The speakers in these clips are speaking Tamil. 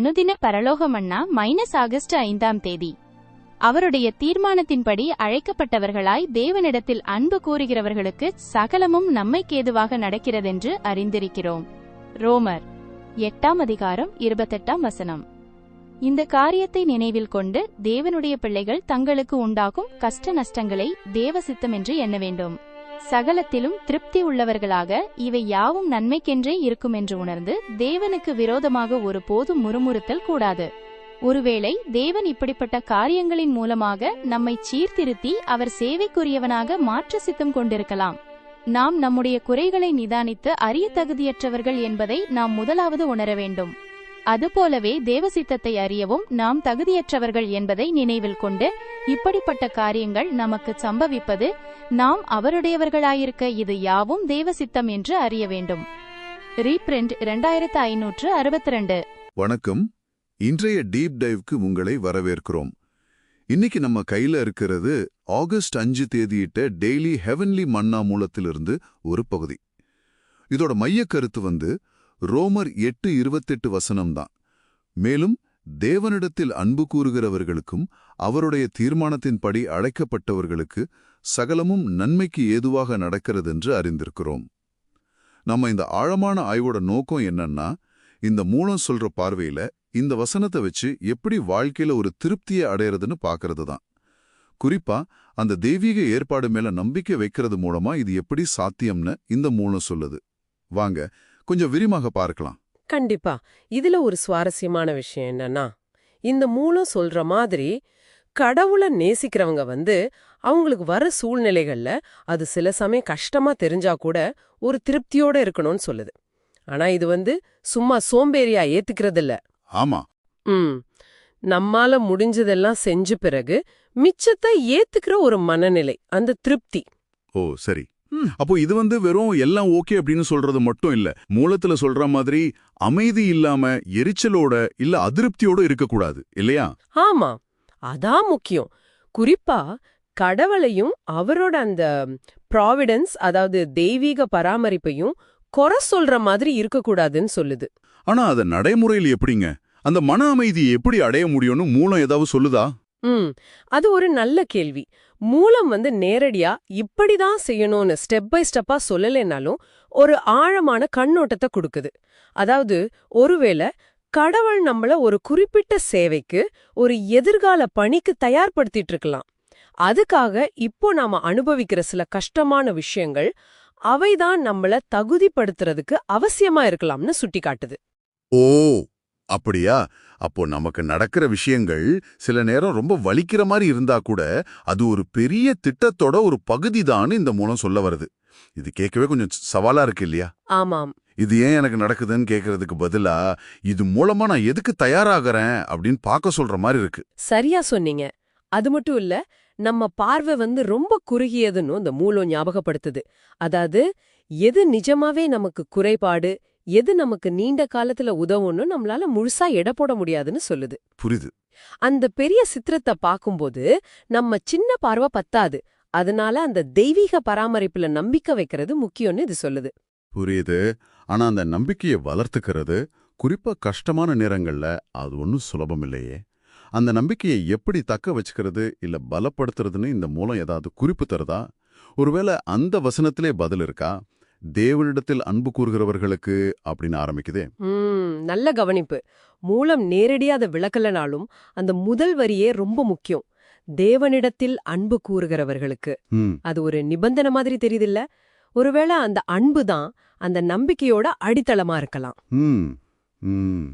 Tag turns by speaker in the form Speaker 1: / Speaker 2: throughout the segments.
Speaker 1: அனுதின பரலோகமன்னா மைனஸ் ஆகஸ்ட் ஐந்தாம் தேதி. அவருடைய தீர்மானத்தின்படி அழைக்கப்பட்டவர்களாய் தேவனிடத்தில் அன்பு கூறுகிறவர்களுக்கு சகலமும் நம்மைக்கேதுவாக நடக்கிறதென்று அறிந்திருக்கிறோம். ரோமர் எட்டாம் அதிகாரம் இருபத்தெட்டாம் வசனம். இந்த காரியத்தை நினைவில் கொண்டு தேவனுடைய பிள்ளைகள் தங்களுக்கு உண்டாகும் கஷ்ட நஷ்டங்களை தேவ சித்தமென்று எண்ண வேண்டும். சகலத்திலும் திருப்தி உள்ளவர்களாக இவை யாவும் நன்மைக்கென்றே இருக்கும் என்று உணர்ந்து தேவனுக்கு விரோதமாக ஒரு போதும் முறுமுறுத்தல் கூடாது. ஒருவேளை தேவன் இப்படிப்பட்ட காரியங்களின் மூலமாக நம்மை சீர்திருத்தி அவர் சேவைக்குரியவனாக மாற்ற சித்தம் கொண்டிருக்கலாம். நாம் நம்முடைய குறைகளை நிதானித்து அறிய தகுதியற்றவர்கள் என்பதை நாம் முதலாவது உணர வேண்டும். அதுபோலவே தேவசித்தத்தை அறியவும் நாம் தகுதியற்றவர்கள் என்பதை நினைவில் கொண்டு இப்படிப்பட்ட காரியங்கள் நமக்கு சம்பவிப்பது நாம் அவருடையவர்களாயிருக்க இது யாவும் தேவசித்தம் என்று அறிய வேண்டும். ரீப்ரிண்ட் இரண்டாயிரத்து ஐநூற்று அறுபத்தி ரெண்டு
Speaker 2: வணக்கம். இன்றைய டீப் டைவ்க்கு உங்களை வரவேற்கிறோம். இன்னைக்கு நம்ம கையில இருக்கிறது ஆகஸ்ட் அஞ்சு தேதியிட்ட டெய்லி ஹெவன்லி மன்னா மூலத்திலிருந்து ஒரு பகுதி. இதோட மையக் கருத்து வந்து ரோமர் எட்டு இருபத்தெட்டு வசனம்தான். மேலும் தேவனிடத்தில் அன்பு கூறுகிறவர்களுக்கும் அவருடைய தீர்மானத்தின்படி அழைக்கப்பட்டவர்களுக்கு சகலமும் நன்மைக்கு ஏதுவாக நடக்கிறதென்று அறிந்திருக்கிறோம். நம்ம இந்த ஆழமான ஆய்வோட நோக்கம் என்னன்னா இந்த மூலம் சொல்ற பார்வையில இந்த வசனத்தை வச்சு எப்படி வாழ்க்கையில ஒரு திருப்தியை அடையறதுன்னு பார்க்கறது தான் குறிப்பா அந்த தெய்வீக ஏற்பாடு மேல நம்பிக்கை வைக்கிறது மூலமா இது எப்படி சாத்தியம்னு இந்த மூலம் சொல்லுது. வாங்க கொஞ்சம் விரிமாக பார்க்கலாம்.
Speaker 3: கண்டிப்பா. இதுல ஒரு சுவாரஸ்யமான விஷயம் என்னன்னா இந்த மூலம் சொல்ற மாதிரி கடவுளை நேசிக்கிறவங்க வந்து அவங்களுக்கு வர சூழ்நிலைகள்ல அது சில சமயம் கஷ்டமா தெரிஞ்சா கூட ஒரு திருப்தியோட இருக்கணும்னு சொல்லுது. ஆனா இது வந்து சும்மா சோம்பேறியா ஏத்துக்கிறது இல்ல
Speaker 2: ஆமா.
Speaker 3: ம். நம்மால முடிஞ்சதெல்லாம் செஞ்ச பிறகு மிச்சத்தை ஏத்துக்கிற ஒரு மனநிலை அந்த திருப்தி.
Speaker 2: ஓ சரி. அப்போ இது வந்து வெறும் எல்லாம் ஓகே அப்படின்னு சொல்றது மட்டும் இல்ல. மூலத்துல சொல்ற மாதிரி அமைதி இல்லாம எரிச்சலோட இல்ல அதிருப்தியோட இருக்கக்கூடாது இல்லையா?
Speaker 3: ஆமா. அதான் முக்கியம். குறிப்பா கடவுளையும் அவரோட அந்த ப்ராவிடன்ஸ் அதாவது தெய்வீக பராமரிப்பையும் குறை சொல்ற மாதிரி இருக்கக்கூடாதுன்னு சொல்லுது.
Speaker 2: ஆனா அத நடைமுறையில் எப்படிங்க? அந்த மன அமைதியை எப்படி அடைய முடியும்னு மூலம் ஏதாவது சொல்லுதா?
Speaker 3: ம் அது ஒரு நல்ல கேள்வி. மூலம் வந்து நேரடியா இப்படிதான் செய்யணும்னு ஸ்டெப் பை ஸ்டெப்பா சொல்லலைனாலும் ஒரு ஆழமான கண்ணோட்டத்தை கொடுக்குது. அதாவது ஒருவேளை கடவுள் நம்மள ஒரு குறிப்பிட்ட சேவைக்கு ஒரு எதிர்கால பணிக்கு தயார்படுத்திட்டு இருக்கலாம். அதுக்காக இப்போ நாம அனுபவிக்கிற சில கஷ்டமான விஷயங்கள் அவைதான் நம்மள தகுதிப்படுத்துறதுக்கு அவசியமா இருக்கலாம்னு சுட்டி காட்டுது
Speaker 2: ஓ! அப்படியா? அப்போ நமக்கு நடக்கிற விஷயங்கள் சில நேரம் ரொம்ப வலிக்கிற மாதிரி இருந்தா கூட அது ஒரு பெரிய திட்டத்தோட ஒரு பகுதி இந்த மூலம் சொல்ல வருது. இது கேட்கவே கொஞ்சம் சவாலா இருக்கு இல்லையா?
Speaker 3: ஆமாம்.
Speaker 2: இது ஏன் எனக்கு நடக்குதுன்னு கேட்கறதுக்கு பதிலா இது மூலமா நான் எதுக்கு தயாராகிறேன் அப்படின்னு பார்க்க சொல்ற மாதிரி இருக்கு.
Speaker 3: சரியா சொன்னீங்க. அது மட்டும் இல்ல நம்ம பார்வை வந்து ரொம்ப குறுகியதுன்னு இந்த மூலம் ஞாபகப்படுத்துது. அதாவது எது நிஜமாவே நமக்கு குறைபாடு எது நமக்கு நீண்ட காலத்துல உதவும்னு நம்மளால முழுசா எடை போட முடியாதுன்னு சொல்லுது.
Speaker 2: புரியுது.
Speaker 3: அந்த பெரிய சித்திரத்தை பார்க்கும்போது நம்ம சின்ன பார்வை பத்தாது. அதனால அந்த தெய்வீக பராமரிப்புல நம்பிக்கை வைக்கிறது முக்கியம்னு இது சொல்லுது.
Speaker 2: புரியுது. ஆனா அந்த நம்பிக்கையை வளர்த்துக்கிறது குறிப்பா கஷ்டமான நேரங்கள்ல அது ஒன்றும் சுலபம் இல்லையே. அந்த நம்பிக்கையை எப்படி தக்க வச்சுக்கிறது இல்ல பலப்படுத்துறதுன்னு இந்த மூலம் ஏதாவது குறிப்பு தருதா? ஒருவேளை அந்த வசனத்திலே பதில் இருக்கா? தேவனிடத்தில் அன்பு கூறுகிறவர்களுக்கு அப்படின்னு ஆரம்பிக்குதே.
Speaker 3: நல்ல கவனிப்பு. மூலம் நேரடியா அதை விளக்கலனாலும் அந்த முதல் வரியே ரொம்ப முக்கியம். தேவனிடத்தில் அன்பு கூறுகிறவர்களுக்கு. அது ஒரு நிபந்தனை மாதிரி தெரியுதில்ல? ஒருவேளை அந்த அன்பு தான் அந்த நம்பிக்கையோட அடித்தளமா இருக்கலாம்.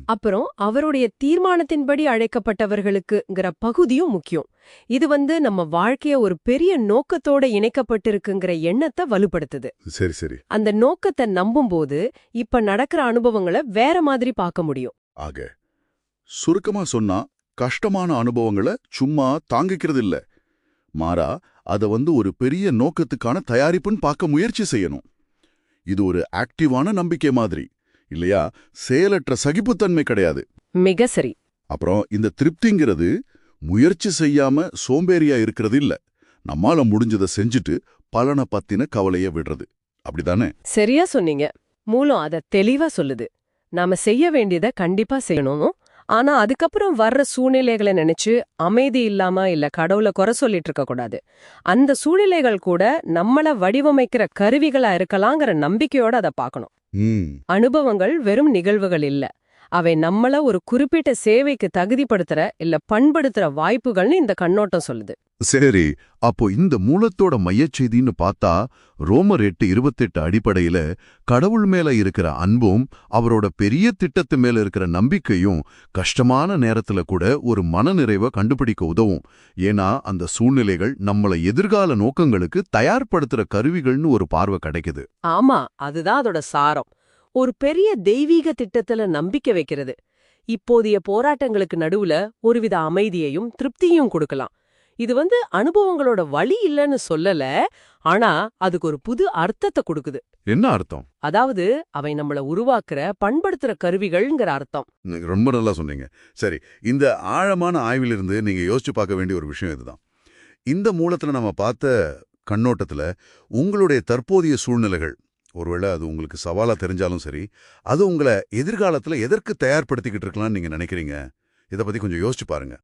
Speaker 3: அப்புறம் அவருடைய தீர்மானத்தின்படி அழைக்கப்பட்டவர்களுக்குங்கிற பகுதியும் முக்கியம். இது வந்து நம்ம வாழ்க்கைய ஒரு பெரிய நோக்கத்தோட இணைக்கப்பட்டிருக்குங்கிற எண்ணத்தை வலுப்படுத்துது.
Speaker 2: சரி சரி.
Speaker 3: அந்த நோக்கத்தை நம்பும்போது இப்ப நடக்கிற அனுபவங்களை வேற மாதிரி பார்க்க முடியும்.
Speaker 2: ஆக சுருக்கமா சொன்னா கஷ்டமான அனுபவங்களை சும்மா தாங்கிக்கிறது இல்ல மாறா அத வந்து ஒரு பெரிய நோக்கத்துக்கான தயாரிப்புன்னு பார்க்க முயற்சி செய்யணும். இது ஒரு ஆக்டிவான நம்பிக்கை மாதிரி. இல்லையா? செயலற்ற சகிப்புத்தன்மை கிடையாது.
Speaker 3: மிக சரி.
Speaker 2: அப்புறம் இந்த திருப்திங்கிறது முயற்சி செய்யாம சோம்பேறியா இருக்கிறது இல்ல. நம்மால முடிஞ்சதை செஞ்சுட்டு பலனை பத்தின கவலைய விடுறது. அப்படிதானே?
Speaker 3: சரியா சொன்னீங்க. மூலம் அத தெளிவா சொல்லுது. நாம செய்ய வேண்டியதை கண்டிப்பா செய்யணும். ஆனா அதுக்கப்புறம் வர்ற சூழ்நிலைகளை நினைச்சு அமைதி இல்லாம இல்ல கடவுளை குறை சொல்லிட்டு இருக்க கூடாது. அந்த சூழ்நிலைகள் கூட நம்மள வடிவமைக்கிற கருவிகளா இருக்கலாங்கிற நம்பிக்கையோட அதை பார்க்கணும். அனுபவங்கள் வெறும் நிகழ்வுகள் இல்ல. அவை நம்மள ஒரு குறிப்பிட்ட சேவைக்கு தகுதிப்படுத்துற இல்ல பண்படுத்துற வாய்ப்புகள்னு இந்த கண்ணோட்டம் சொல்லுது.
Speaker 2: சரி அப்போ இந்த மூலத்தோட மையச்செய்தின்னு பார்த்தா ரோமர் எட்டு இருபத்தெட்டு அடிப்படையில கடவுள் மேல இருக்கிற அன்பும் அவரோட பெரிய திட்டத்து மேல இருக்கிற நம்பிக்கையும் கஷ்டமான நேரத்துல கூட ஒரு மனநிறைவை கண்டுபிடிக்க உதவும். ஏன்னா அந்த சூழ்நிலைகள் நம்மள எதிர்கால நோக்கங்களுக்கு தயார்படுத்துற கருவிகள்னு ஒரு பார்வை கிடைக்குது.
Speaker 3: ஆமா அதுதான் அதோட சாரம். ஒரு பெரிய தெய்வீக திட்டத்துல நம்பிக்கை வைக்கிறது. இப்போதைய போராட்டங்களுக்கு நடுவுல ஒருவித அமைதியையும் திருப்தியும் கொடுக்கலாம். இது வந்து அனுபவங்களோட வழி இல்லைன்னு சொல்லல ஆனா அதுக்கு ஒரு புது அர்த்தத்தை கொடுக்குது.
Speaker 2: என்ன அர்த்தம்?
Speaker 3: அதாவது அவை நம்மள உருவாக்குற பண்படுத்துற கருவிகள்ங்கிற அர்த்தம்.
Speaker 2: நீங்க ரொம்ப நல்லா சொன்னீங்க. சரி இந்த ஆழமான ஆய்விலிருந்து நீங்க யோசிச்சு பார்க்க வேண்டிய ஒரு விஷயம் இதுதான். இந்த மூலத்துல நம்ம பார்த்த கண்ணோட்டத்துல உங்களுடைய தற்போதைய சூழ்நிலைகள் ஒருவேளை அது உங்களுக்கு சவாலா தெரிஞ்சாலும் சரி அது உங்களை எதிர்காலத்துல எதற்கு தயார்படுத்திக்கிட்டு இருக்கலாம்னு நீங்க நினைக்கிறீங்க? இதை பத்தி கொஞ்சம் யோசிச்சு பாருங்க.